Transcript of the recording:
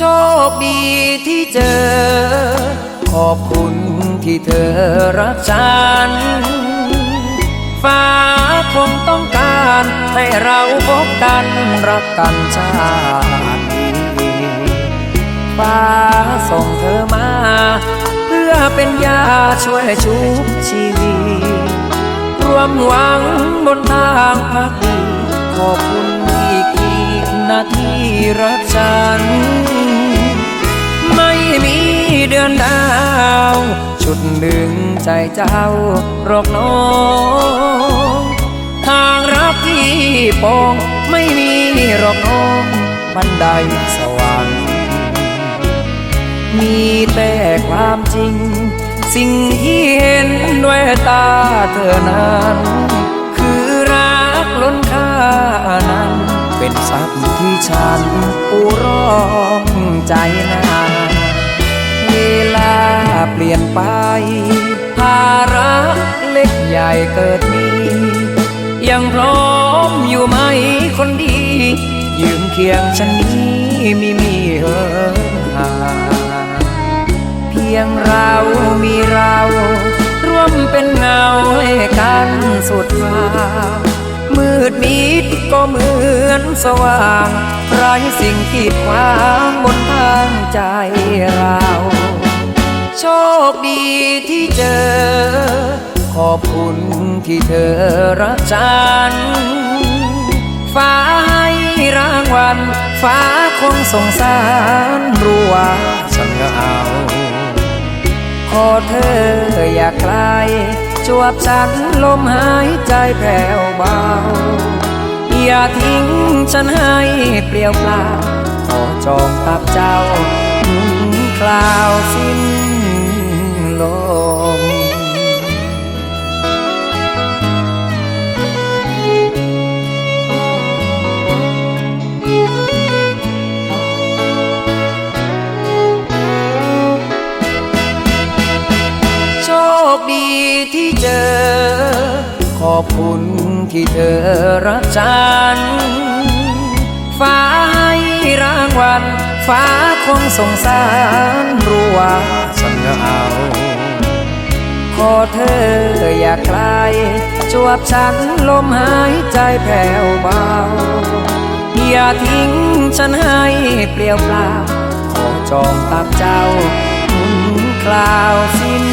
โชคดีที่เจอ ขอบคุณที่เธอรักฉัน ฟ้าคงต้องการให้เราพบกันรักกันชาตินี้ฟ้าส่งเธอมา เพื่อเป็นยาช่วยชุบชีวิต รวมหวังบนทางพักดีขอบคุณ ที่รักฉัน ไม่มีเดือนดาว ชุดหนึ่งใจเจ้ารอกน้องทางรักที่ปองไม่มีรอกน้องบันไดสวรรค์มีแต่ความจริง สิ่งที่เห็นด้วยตาเธอนั้น คือรักล้นค่า เป็นทรัพย์ที่ฉันปูร้องใจนาเวลาเปลี่ยนไป ภาระเล็กใหญ่เกิดมี ยังพร้อมอยู่ไหมคนดี ยืมเคียงฉันนี้มีมีเหินห่างเพียงเรามีเราร่วมเป็นเงาให้กันสุดฟ้ามืดมิด ก็เหมือนสว่างไร้สิ่งกีดขวางบนทางใจเรา โชคดีที่เจอ ขอบคุณที่เธอรักฉัน ฟ้าให้รางวัล ฟ้าคงสงสารรู้ว่าฉันเหงาขอเธออย่าไกลจวบฉันลมหายใจแผ่วเบา อย่าทิ้งฉันให้เปลี่ยวเปล่าขอจองกับเจ้าคราวสิ้นลมโชคดีที่เจอ ขอบคุณที่เธอรักฉัน ฟ้าให้รางวัล ฟ้าคงสงสารรู้ว่าฉันเหงาขอเธออย่าไกลจวบฉันลมหายใจแผ่วเบา อย่าทิ้งฉันให้เปลี่ยวเปล่า ขอจองตักเจ้าถึงคราวสิ้น